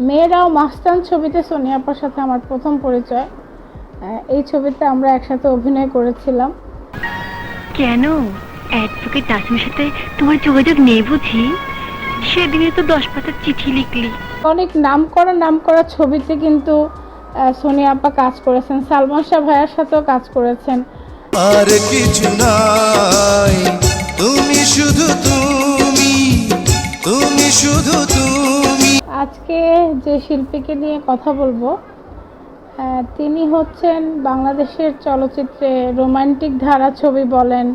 মেয়েরাও মাস্তান ছবিতে সোনিয়া আপার সাথে আমার প্রথম পরিচয়। আহ, এই ছবিতে আমরা একসাথে অভিনয় করেছিলাম। কেন? অ্যাডভোকেট নাসিমের সাথে তোমার যোগাযোগ নেই বুঝি? সেদিনে তো দশ পাতার চিঠি লিখলি। অনেক নাম করা নাম করা ছবিতে কিন্তু আহ, সোনিয়া আপা কাজ করেছেন। সালমান শাহ ভাইয়ার সাথেও কাজ করেছেন। আর কিছু নাই। যে শিল্পীকে নিয়ে কথা বলব তিনি হচ্ছেন বাংলাদেশের চলচ্চিত্রে রোমান্টিক ধারা ছবি বলেন,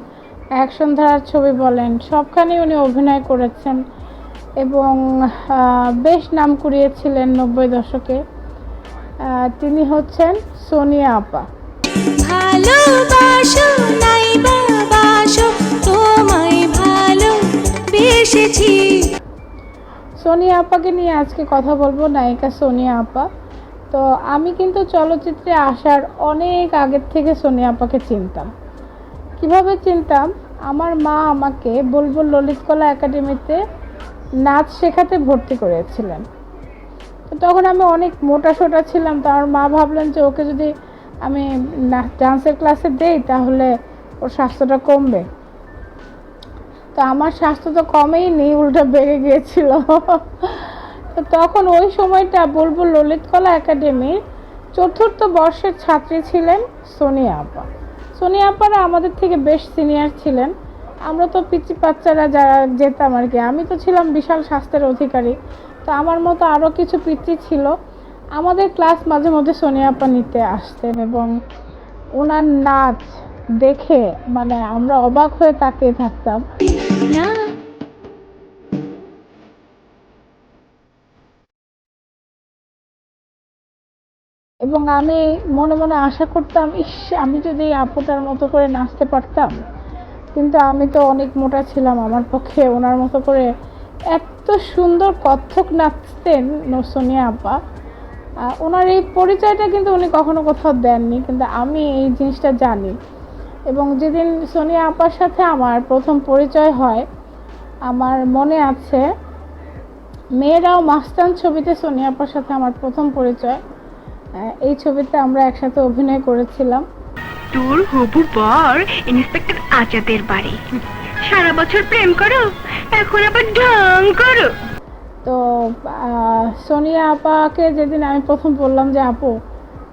অ্যাকশন ধারার ছবি বলেন সবখানেই উনি অভিনয় করেছেন এবং বেশ নাম কুড়িয়েছিলেন নব্বই দশকে। তিনি হচ্ছেন সোনিয়া আপা। ভালোবাসো তোমায় ভালো সোনিয়া আপাকে নিয়ে আজকে কথা বলব, নায়িকা সোনিয়া আপা। তো আমি কিন্তু চলচ্চিত্রে আসার অনেক আগের থেকে সোনিয়া আপাকে চিনতাম। কীভাবে চিনতাম? আমার মা আমাকে বুলবুল ললিত কলা একাডেমিতে নাচ শেখাতে ভর্তি করেছিলেন। তখন আমি অনেক মোটা সোটা ছিলাম, তো আমার মা ভাবলেন যে ওকে যদি আমি ডান্সের ক্লাসে দেই, তাহলে ওর স্বাস্থ্যটা কমবে। তো আমার স্বাস্থ্য তো কমেই নেই, উল্টো বেড়ে গিয়েছিল। তো তখন ওই সময়টা বলব ললিত কলা একাডেমির চতুর্থ বর্ষের ছাত্রী ছিলেন সোনিয়া আপা। সোনিয়া আপারা আমাদের থেকে বেশ সিনিয়র ছিলেন। আমরা তো পিচি বাচ্চারা যারা যেতাম আর কি, আমি তো ছিলাম বিশাল স্বাস্থ্যের অধিকারী। তো আমার মতো আরও কিছু পিচি ছিল। আমাদের ক্লাস মাঝে মধ্যে সোনিয়া আপা নিতে আসতেন এবং ওনার নাচ দেখে মানে আমরা অবাক হয়ে তাকিয়ে থাকতাম। না। এবং আমি মনে মনে আশা করতাম, ইস, আমি যদি আপুটার মতো করে নাচতে পারতাম, কিন্তু আমি তো অনেক মোটা ছিলাম আমার পক্ষে, ওনার মতো করে এত সুন্দর কত্থক নাচতেন সোনিয়া আপা। ওনার এই পরিচয়টা কিন্তু উনি কখনো কোথাও দেননি, কিন্তু আমি এই জিনিসটা জানি। এবং যেদিন সোনিয়া আপার সাথে আমার প্রথম পরিচয় হয় আমার মনে আছে মেয়েরাও মাস্তান ছবিতে সোনিয়া আপার সাথে আমার প্রথম পরিচয়। এই ছবিতে আমরা একসাথে অভিনয় করেছিলাম। তোর হবু বর ইন্সপেক্টর আজাদের বাড়ি। সারা বছর প্রেম করো এখন আবার ঢং করো। তো সোনিয়া আপাকে যেদিন আমি প্রথম বললাম যে আপু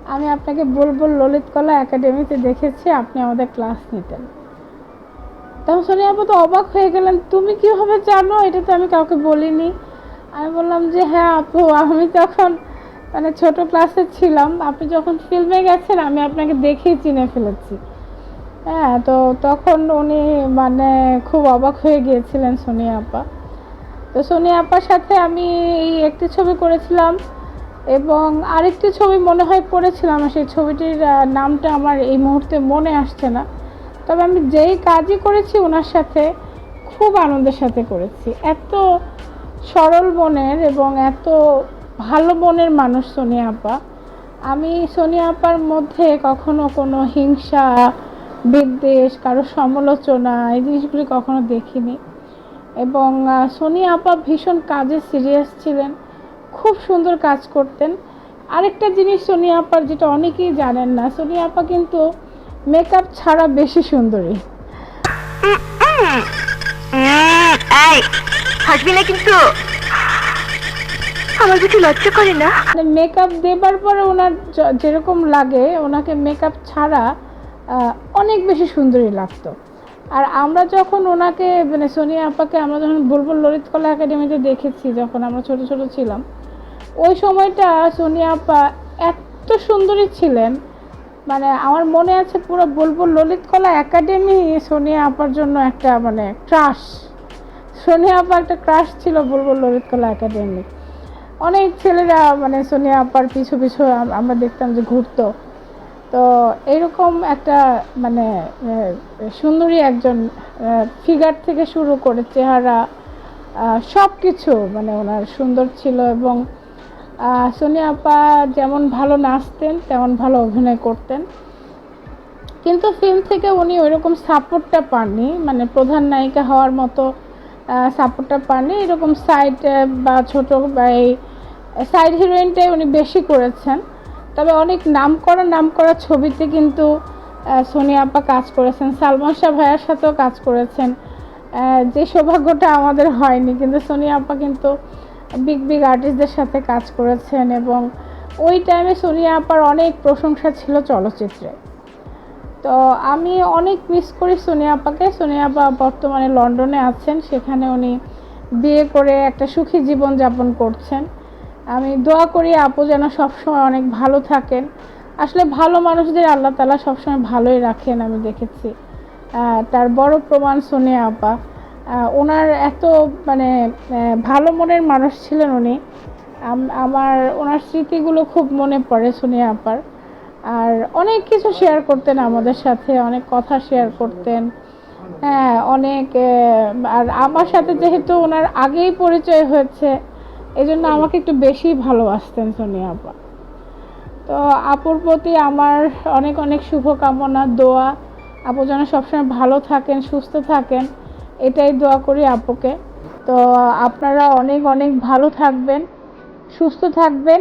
আমি আপনাকে বলব, ললিত কলা একাডেমিতে দেখেছি, আপনি আমাদের ক্লাস নিতেন। তখন সোনিয়া আপা তো অবাক হয়ে গেলেন, তুমি কীভাবে জানো? এটা তো আমি কাউকে বলিনি। আমি বললাম যে হ্যাঁ আপু, আমি তখন মানে ছোট ক্লাসে ছিলাম। আপনি যখন ফিল্মে গেছেন, আমি আপনাকে দেখেই চিনে ফেলেছি। হ্যাঁ তো তখন উনি মানে খুব অবাক হয়ে গিয়েছিলেন সোনিয়া আপা। তো সোনিয়া আপার সাথে আমি এই একটি ছবি করেছিলাম এবং আরেকটি ছবি মনে হয় করেছিলাম সেই ছবিটির নামটা আমার এই মুহূর্তে মনে আসছে না। তবে আমি যেই কাজই করেছি, ওনার সাথে খুব আনন্দের সাথে করেছি। এত সরল মনের এবং এত ভালো মনের মানুষ সোনিয়া আপা। আমি সোনিয়া আপার মধ্যে কখনো কোনো হিংসা, বিদ্বেষ, কারও সমালোচনা এই জিনিসগুলি কখনো দেখিনি। এবং সোনিয়া আপা ভীষণ কাজে সিরিয়াস ছিলেন। খুব সুন্দর কাজ করতেন। আরেকটা জিনিস সোনিয়া আপার যেটা অনেকেই জানেন না সোনিয়া আপা কিন্তু মেকআপ ছাড়া বেশি সুন্দরী। এই হাসবি না কিন্তু। আমার কিছু লজ্জা করে না? মানে মেকআপ দেবার পরে ওনার যেরকম লাগে ওনাকে মেকআপ ছাড়া অনেক বেশি সুন্দরী লাগতো। আর আমরা যখন ওনাকে মানে সোনিয়া আপাকে, আমরা যখন বুলবুল ললিত কলা একাডেমিতে দেখেছি, যখন আমরা ছোট ছোট ছিলাম, ওই সময়টা সোনিয়া আপা এত সুন্দরী ছিলেন। মানে আমার মনে আছে পুরো বুলবুল ললিত কলা একাডেমি সোনিয়া আপার জন্য একটা মানে ক্রাশ সোনিয়া আপা একটা ক্রাশ ছিল বুলবুল ললিত কলা একাডেমি। অনেক ছেলেরা মানে সোনিয়া আপার পিছু পিছু আমরা দেখতাম যে ঘুরতো। তো এরকম একটা মানে সুন্দরী একজন ফিগার থেকে শুরু করে চেহারা সব কিছু মানে ওনার সুন্দর ছিল এবং সোনিয়া আপা যেমন ভালো নাচতেন, তেমন ভালো অভিনয় করতেন। কিন্তু ফিল্ম থেকে উনি ওইরকম সাপোর্টটা পাননি মানে প্রধান নায়িকা হওয়ার মতো সাপোর্টটা পাননি। এরকম সাইড বা ছোটো, বা এই সাইড হিরোইনটাই উনি বেশি করেছেন। তবে অনেক নাম করা নাম করা ছবিতে কিন্তু সোনিয়া আপা কাজ করেছেন। সালমান শাহ ভাইয়ার সাথেও কাজ করেছেন। যে সৌভাগ্যটা আমাদের হয়নি, কিন্তু সোনিয়া আপা কিন্তু বিগ বিগ আর্টিস্টদের সাথে কাজ করেছেন এবং ওই টাইমে সোনিয়া আপার অনেক প্রশংসা ছিল চলচ্চিত্রে। তো আমি অনেক মিস করি সোনিয়া আপাকে। সোনিয়া আপা বর্তমানে লন্ডনে আছেন। সেখানে উনি বিয়ে করে একটা সুখী জীবন যাপন করছেন। আমি দোয়া করি আপু যেন সবসময় অনেক ভালো থাকেন। আসলে ভালো মানুষদের আল্লাহ তালা সবসময় ভালোই রাখেন, আমি দেখেছি। তার বড় প্রমাণ সোনিয়া আপা। ওনার এত মানে ভালো মনের মানুষ ছিলেন উনি। আমার, ওনার স্মৃতিগুলো খুব মনে পড়ে সোনিয়া আপার। আর অনেক কিছু শেয়ার করতেন আমাদের সাথে, অনেক কথা শেয়ার করতেন। হ্যাঁ অনেক আর আমার সাথে যেহেতু ওনার আগেই পরিচয় হয়েছে এই জন্য আমাকে একটু বেশি ভালোবাসতেন সোনিয়া আপা। তো আপুর প্রতি আমার অনেক অনেক শুভকামনা, দোয়া। আপু যেন সবসময় ভালো থাকেন, সুস্থ থাকেন, এটাই দোয়া করি আপুকে। তো আপনারা অনেক অনেক ভালো থাকবেন, সুস্থ থাকবেন।